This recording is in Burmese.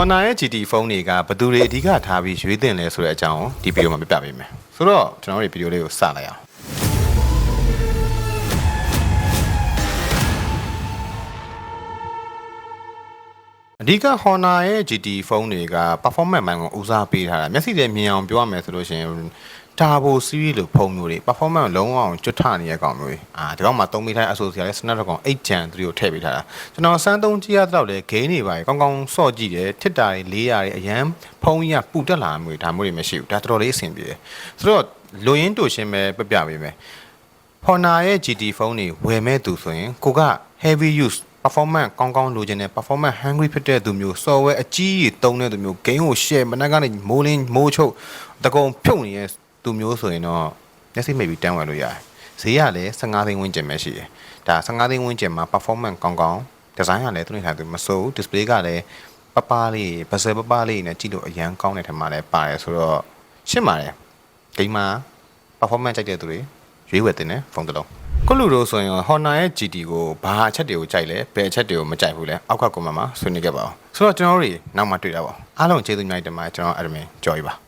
Honor ရဲ့ GT ဖုန်းတွေကဘယ်သူတွေအဓိကထားပြီးရွေးတင်လဲဆိုတဲ့အကြောင်းကိုဒီဗီဒီယိုမှာပြပြပေးမယ်ဆိုတော့ကျွန်တော်တို့ဒီဗီဒီယိုလေးကိုစလိုက်အောင်အဓိက Honor ရဲ့ GT ဖုန်းတွေက performance ဘိုင်းကိုဦးစားပေးထားတာမျက်စိနဲ့မြင်အောင်ပြောရမယ်ဆိုလို့ရှိရင် Turbo series လို့ဖုန်းမျိုးတွေ performance လုံးဝအောင်ကျွတ်ထနေတဲ့ကောင်မျိုးတွေအာဒီကောင်မှာသုံးမိထိုင် associate လဲ Snapdragon 8 Gen 3ကိုထည့်ပေးထားတာကျွန်တော်စမ်းသုံးကြည့်ရတော့လေ gain တွေပါကောင်းကောင်းစော့ကြည့်တယ်ထစ်တာတွေလေးရာတွေအရန်ဖုန်းကြီးကပူတက်လာမျိုးဒါမျိုးတွေမရှိဘူးဒါတော်တော်လေးအဆင်ပြေတယ်ဆိုတော့လိုရင်းတူရှင်းပဲပြပြပေးမယ် Honor ရဲ့ GT ဖုန်းတွေဝယ်မဲ့သူဆိုရင်ကိုက heavy use performance ကောင်းကောင်းလိုချင်တဲ့ performance hungry ဖြစ်တဲ့သူမျိုး software အကြီးကြီးတုံးတဲ့သူမျိုး game ကို share မနက်ကနေမိုးလင်းမိုးချုပ်တကုံဖြုတ်နေတဲ့ သူမျိုးဆိုရင်တော့မျက်စိမိတ်ပြီးတန်းဝယ်လို့ရတယ်ဈေးကလည်း15သိန်းဝန်းကျင်ပဲရှိတယ်ဒါ15သိန်းဝန်းကျင်မှာ performance ကောင်းကောင်း design ကလည်းသူနေထိုင်သူမစိုးဘူး display ကလည်းပပလေးပစယ်ပပလေးနဲ့ကြည့်လို့အရန်ကောင်းတဲ့ထင်မှလည်းပါတယ်ဆိုတော့ရှင်းပါတယ်ဂိမ်းမှာ performance ကြိုက်တဲ့သူတွေရွေးဝယ်တင်တယ်ဖုန်းတစ်လုံးခုလူတို့ဆိုရင် Honor ရဲ့ GT ကိုဘာအချက်တွေကိုကြိုက်လဲဘယ်အချက်တွေကိုမကြိုက်ဘူးလဲအောက်က comment မှာဆွေးနွေးခဲ့ပါအောင်ဆိုတော့ကျွန်တော်တို့တွေနောက်မှတွေ့တာပါအားလုံးကျေးဇူးများတင်ပါတယ်ကျွန်တော် admin ကြော်ရပါ